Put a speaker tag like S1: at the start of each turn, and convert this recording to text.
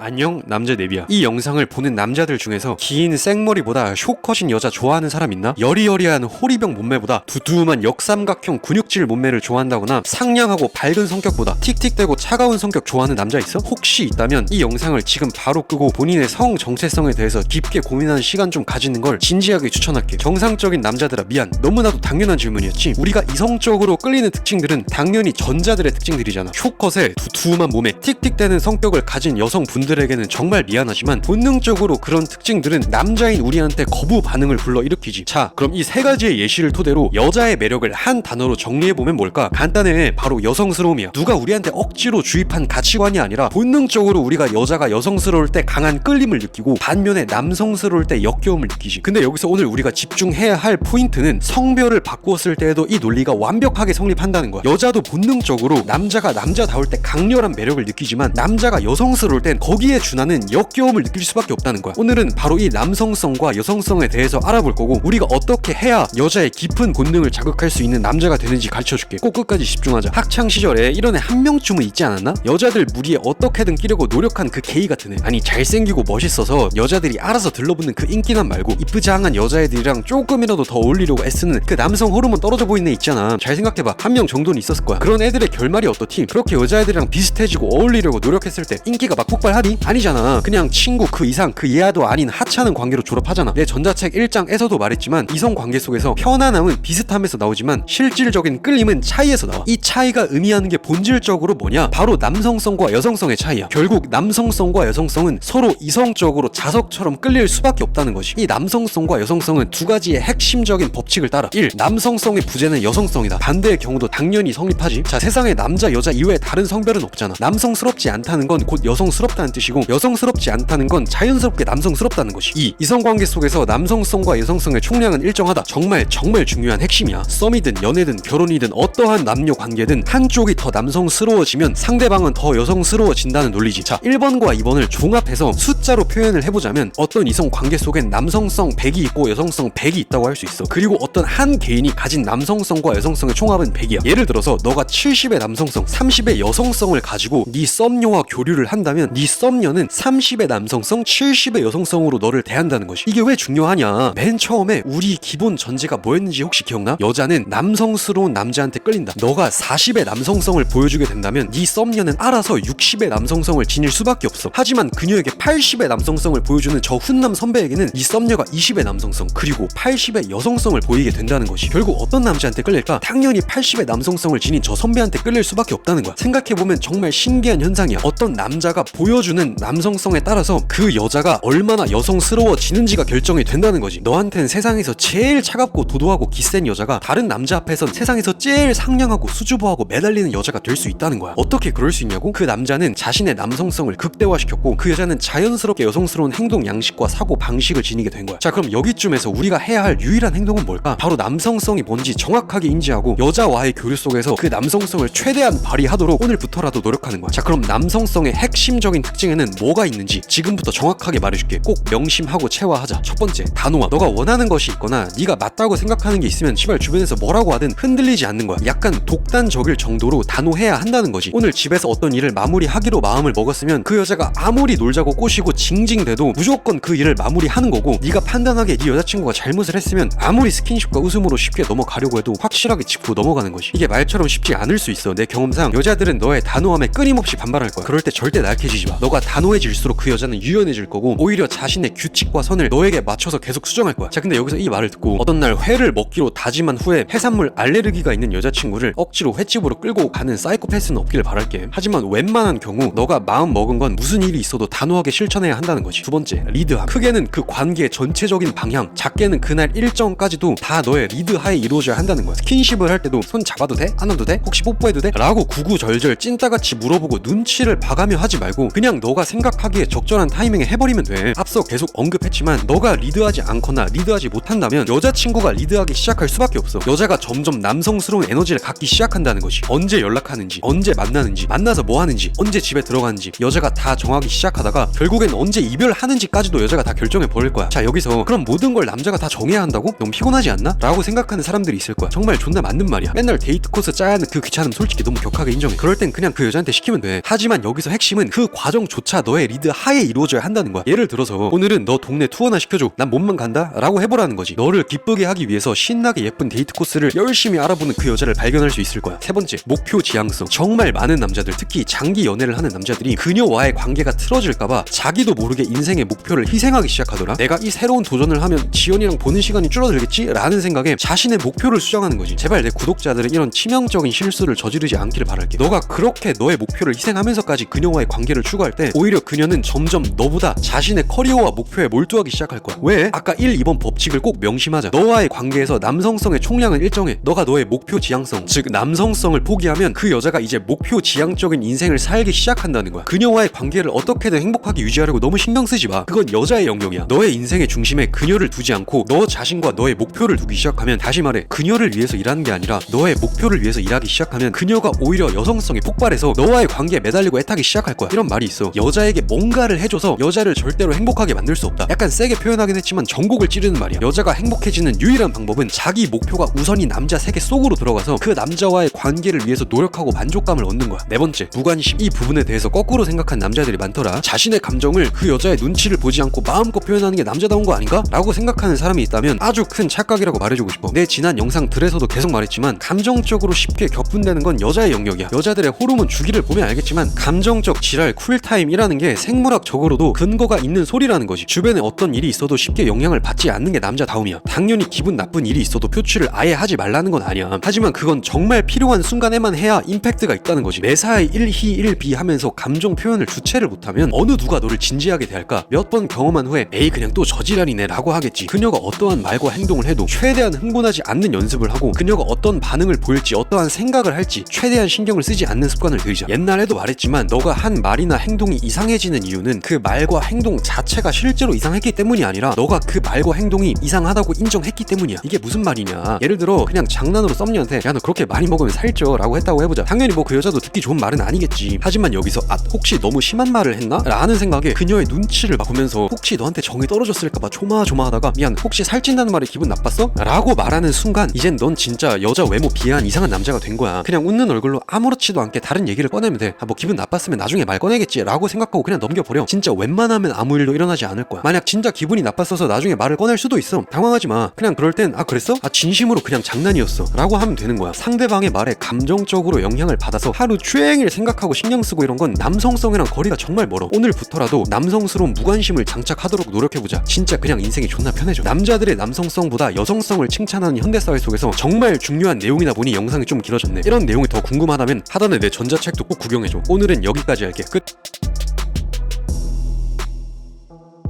S1: 안녕 남자 네비야. 이 영상을 보는 남자들 중에서 긴 생머리보다 쇼컷인 여자 좋아하는 사람 있나? 여리여리한 호리병 몸매보다 두툼한 역삼각형 근육질 몸매를 좋아한다거나 상냥하고 밝은 성격보다 틱틱대고 차가운 성격 좋아하는 남자 있어? 혹시 있다면 이 영상을 지금 바로 끄고 본인의 성 정체성에 대해서 깊게 고민하는 시간 좀 가지는 걸 진지하게 추천할게. 정상적인 남자들아 미안. 너무나도 당연한 질문이었지. 우리가 이성적으로 끌리는 특징들은 당연히 전자들의 특징들이잖아. 쇼컷에 두툼한 몸에 틱틱대는 성격을 가진 여성 분 들에게는 정말 미안하지만 본능적으로 그런 특징들은 남자인 우리한테 거부 반응을 불러일으키지. 자 그럼 이 세 가지의 예시를 토대로 여자의 매력을 한 단어로 정리해보면 뭘까? 간단해. 바로 여성스러움이야. 누가 우리한테 억지로 주입한 가치관이 아니라 본능적으로 우리가 여자가 여성스러울 때 강한 끌림을 느끼고 반면에 남성스러울 때 역겨움을 느끼지. 근데 여기서 오늘 우리가 집중해야 할 포인트는 성별을 바꾸었을 때에도 이 논리가 완벽하게 성립한다는 거야. 여자도 본능적으로 남자가 남자다울 때 강렬한 매력을 느끼지만 남자가 여성스러울 땐 거기 에 준하는 역겨움을 느낄 수밖에 없다는 거야. 오늘은 바로 이 남성성과 여성성에 대해서 알아볼 거고 우리가 어떻게 해야 여자의 깊은 본능을 자극할 수 있는 남자가 되는지 가르쳐 줄게. 꼭 끝까지 집중하자. 학창 시절에 이런 애 한 명쯤은 있지 않았나? 여자들 무리에 어떻게든 끼려고 노력한 그 게이 같은 애. 아니 잘생기고 멋있어서 여자들이 알아서 들러붙는 그 인기남 말고 이쁘장한 여자애들이랑 조금이라도 더 어울리려고 애쓰는 그 남성 호르몬 떨어져 보이는 애 있잖아. 잘 생각해봐. 한 명 정도는 있었을 거야. 그런 애들의 결말이 어떻디? 그렇게 여자애들이랑 비슷해지고 어울리려고 노력했을 때 인기가 막 폭발하 니? 아니잖아. 그냥 친구 그 이상 그 이하도 아닌 하찮은 관계로 졸업하잖아. 내 전자책 1장에서도 말했지만 이성 관계 속에서 편안함은 비슷함에서 나오지만 실질적인 끌림은 차이에서 나와. 이 차이가 의미하는 게 본질적으로 뭐냐? 바로 남성성과 여성성의 차이야. 결국 남성성과 여성성은 서로 이성적으로 자석처럼 끌릴 수밖에 없다는 것이. 이 남성성과 여성성은 두 가지의 핵심적인 법칙을 따라. 1. 남성성의 부재는 여성성이다. 반대의 경우도 당연히 성립하지. 자 세상에 남자 여자 이외에 다른 성별은 없잖아. 남성스럽지 않다는 건 곧 여성스럽다는 뜻 이고 여성스럽지 않다는 건 자연스럽게 남성스럽다는 것이 2. 이성관계 속에서 남성성과 여성성의 총량은 일정하다. 정말 정말 중요한 핵심이야. 썸이든 연애든 결혼이든 어떠한 남녀 관계든 한쪽이 더 남성스러워지면 상대방은 더 여성스러워진다는 논리지. 자 1번과 2번을 종합해서 숫자로 표현을 해보자면 어떤 이성 관계 속엔 남성성 100이 있고 여성성 100이 있다고 할 수 있어. 그리고 어떤 한 개인이 가진 남성성과 여성성의 총합은 100이야. 예를 들어서 너가 70의 남성성 30의 여성성을 가지고 네 썸녀와 교류를 한다면 네썸 녀는 30의 남성성 70의 여성성으로 너를 대한다는 것이. 이게 왜 중요하냐? 맨 처음에 우리 기본 전제가 뭐였는지 혹시 기억나? 여자는 남성스러운 남자한테 끌린다. 너가 40의 남성성을 보여주게 된다면 네 썸녀는 알아서 60의 남성성을 지닐 수밖에 없어. 하지만 그녀에게 80의 남성성을 보여주는 저 훈남 선배에게는 이 썸녀가 20의 남성성 그리고 80의 여성성을 보이게 된다는 것이 결국 어떤 남자한테 끌릴까? 당연히 80의 남성성을 지닌 저 선배한테 끌릴 수밖에 없다는 거야. 생각해보면 정말 신기한 현상이야. 어떤 남자가 보여주 는 남성성에 따라서 그 여자가 얼마나 여성스러워지는지가 결정이 된다는 거지 너한텐 세상에서 제일 차갑고 도도하고 기센 여자가 다른 남자 앞에선 세상에서 제일 상냥하고 수줍어하고 매달리는 여자가 될 수 있다는 거야 어떻게 그럴 수 있냐고? 그 남자는 자신의 남성성을 극대화시켰고 그 여자는 자연스럽게 여성스러운 행동 양식과 사고 방식을 지니게 된 거야 자 그럼 여기쯤에서 우리가 해야 할 유일한 행동은 뭘까? 바로 남성성이 뭔지 정확하게 인지하고 여자와의 교류 속에서 그 남성성을 최대한 발휘하도록 오늘부터라도 노력하는 거야 자 그럼 남성성의 핵심적인 특징 에는 뭐가 있는지 지금부터 정확하게 말해줄게. 꼭 명심하고 체화하자. 첫 번째 단호함. 너가 원하는 것이 있거나 네가 맞다고 생각하는 게 있으면 시발 주변에서 뭐라고 하든 흔들리지 않는 거야. 약간 독단적일 정도로 단호해야 한다는 거지. 오늘 집에서 어떤 일을 마무리하기로 마음을 먹었으면 그 여자가 아무리 놀자고 꼬시고 징징대도 무조건 그 일을 마무리하는 거고 네가 판단하기에 네 여자친구가 잘못을 했으면 아무리 스킨십과 웃음으로 쉽게 넘어가려고 해도 확실하게 짚고 넘어가는 것이 이게 말처럼 쉽지 않을 수 있어. 내 경험상 여자들은 너의 단호함에 끊임없이 반발할 거야. 그럴 때 절대 날캐지지 마 너가 단호해질수록 그 여자는 유연해질 거고 오히려 자신의 규칙과 선을 너에게 맞춰서 계속 수정할 거야 자 근데 여기서 이 말을 듣고 어떤 날 회를 먹기로 다짐한 후에 해산물 알레르기가 있는 여자친구를 억지로 횟집으로 끌고 가는 사이코패스는 없기를 바랄게 하지만 웬만한 경우 너가 마음 먹은 건 무슨 일이 있어도 단호하게 실천해야 한다는 거지 두 번째 리드함 크게는 그 관계의 전체적인 방향 작게는 그날 일정까지도 다 너의 리드하에 이루어져야 한다는 거야 스킨십을 할 때도 손 잡아도 돼? 안아도 돼? 혹시 뽀뽀해도 돼? 라고 구구절절 찐따같이 물어보고 눈치를 봐가며 하지 말고 그냥 너가 생각하기에 적절한 타이밍에 해버리면 돼. 앞서 계속 언급했지만 너가 리드하지 않거나 리드하지 못한다면 여자친구가 리드하기 시작할 수밖에 없어. 여자가 점점 남성스러운 에너지를 갖기 시작한다는 것이 언제 연락하는지 언제 만나는지 만나서 뭐 하는지 언제 집에 들어가는지 여자가 다 정하기 시작하다가 결국엔 언제 이별하는지까지도 여자가 다 결정해 버릴 거야. 자 여기서 그럼 모든 걸 남자가 다 정해야 한다고? 너무 피곤하지 않나? 라고 생각하는 사람들이 있을 거야. 정말 존나 맞는 말이야. 맨날 데이트 코스 짜야 하는 그 귀찮음 솔직히 너무 격하게 인정해. 그럴 땐 그냥 그 여자한테 시키면 돼. 하지만 여기서 핵심은 그 과정 감정조차 너의 리드 하에 이루어져야 한다는 거야. 예를 들어서 오늘은 너 동네 투어나 시켜줘. 난 몸만 간다 라고 해보라는 거지. 너를 기쁘게 하기 위해서 신나게 예쁜 데이트 코스를 열심히 알아보는 그 여자를 발견할 수 있을 거야. 세 번째 목표 지향성. 정말 많은 남자들 특히 장기 연애를 하는 남자들이 그녀와의 관계가 틀어질까봐 자기도 모르게 인생의 목표를 희생하기 시작하더라. 내가 이 새로운 도전을 하면 지연이랑 보는 시간이 줄어들겠지? 라는 생각에 자신의 목표를 수정하는 거지. 제발 내 구독자들은 이런 치명적인 실수를 저지르지 않기를 바랄게. 너가 그렇게 너의 목표를 희생하면서까지 그녀와의 관계를 추구할 때 오히려 그녀는 점점 너보다 자신의 커리어와 목표에 몰두하기 시작할 거야. 왜? 아까 1, 2번 법칙을 꼭 명심하자. 너와의 관계에서 남성성의 총량은 일정해. 너가 너의 목표 지향성 즉 남성성을 포기하면 그 여자가 이제 목표 지향적인 인생을 살기 시작한다는 거야. 그녀와의 관계를 어떻게든 행복하게 유지하려고 너무 신경 쓰지 마. 그건 여자의 영역이야. 너의 인생의 중심에 그녀를 두지 않고 너 자신과 너의 목표를 두기 시작하면 다시 말해 그녀를 위해서 일하는 게 아니라 너의 목표를 위해서 일하기 시작하면 그녀가 오히려 여성성이 폭발해서 너와의 관계에 매달리고 애타기 시작할 거야. 이런 말이 있어 여자에게 뭔가를 해줘서 여자를 절대로 행복하게 만들 수 없다. 약간 세게 표현하긴 했지만 전곡을 찌르는 말이야. 여자가 행복해지는 유일한 방법은 자기 목표가 우선인 남자 세계 속으로 들어가서 그 남자와의 관계를 위해서 노력하고 만족감을 얻는 거야. 네 번째 무관심. 이 부분에 대해서 거꾸로 생각한 남자들이 많더라. 자신의 감정을 그 여자의 눈치를 보지 않고 마음껏 표현하는 게 남자다운 거 아닌가? 라고 생각하는 사람이 있다면 아주 큰 착각이라고 말해주고 싶어. 내 지난 영상들에서도 계속 말했지만 감정적으로 쉽게 격분되는 건 여자의 영역이야. 여자들의 호르몬 주기를 보면 알겠지만 감정적 지랄 쿨타임 이라는 게 생물학적으로도 근거가 있는 소리라는 거지. 주변에 어떤 일이 있어도 쉽게 영향을 받지 않는 게 남자다움이야. 당연히 기분 나쁜 일이 있어도 표출을 아예 하지 말라는 건 아니야. 하지만 그건 정말 필요한 순간에만 해야 임팩트가 있다는 거지. 매사에 1희 1비 하면서 감정 표현을 주체를 못하면 어느 누가 너를 진지하게 대할까? 몇 번 경험한 후에 에이 그냥 또 저지랄이네 라고 하겠지. 그녀가 어떠한 말과 행동을 해도 최대한 흥분하지 않는 연습을 하고 그녀가 어떤 반응을 보일지 어떠한 생각을 할지 최대한 신경을 쓰지 않는 습관을 들이자. 옛날에도 말했지만 너가 한 말이나 행동 이 이상해지는 이유는 그 말과 행동 자체가 실제로 이상했기 때문이 아니라 너가 그 말과 행동이 이상하다고 인정했기 때문이야. 이게 무슨 말이냐? 예를 들어 그냥 장난으로 썸녀한테 야 너 그렇게 많이 먹으면 살쪄 라고 했다고 해보자. 당연히 뭐 그 여자도 듣기 좋은 말은 아니겠지. 하지만 여기서 아 혹시 너무 심한 말을 했나? 라는 생각에 그녀의 눈치를 막 보면서 혹시 너한테 정이 떨어졌을까봐 조마조마하다가 미안 혹시 살찐다는 말에 기분 나빴어? 라고 말하는 순간 이젠 넌 진짜 여자 외모 비하한 이상한 남자가 된 거야. 그냥 웃는 얼굴로 아무렇지도 않게 다른 얘기를 꺼내면 돼아뭐 기분 나빴으면 나중에 말 꺼내겠지 라고 생각하고 그냥 넘겨버려. 진짜 웬만하면 아무 일도 일어나지 않을 거야. 만약 진짜 기분이 나빴어서 나중에 말을 꺼낼 수도 있어. 당황하지 마. 그냥 그럴 땐 아 그랬어? 아 진심으로 그냥 장난이었어. 라고 하면 되는 거야. 상대방의 말에 감정적으로 영향을 받아서 하루 종일 생각하고 신경 쓰고 이런 건 남성성이랑 거리가 정말 멀어. 오늘부터라도 남성스러운 무관심을 장착하도록 노력해보자. 진짜 그냥 인생이 존나 편해져. 남자들의 남성성보다 여성성을 칭찬하는 현대사회 속에서 정말 중요한 내용이다 보니 영상이 좀 길어졌네. 이런 내용이 더 궁금하다면 하단에 내 전자책도 꼭 구경해줘. 오늘은 여기까지 할게. 끝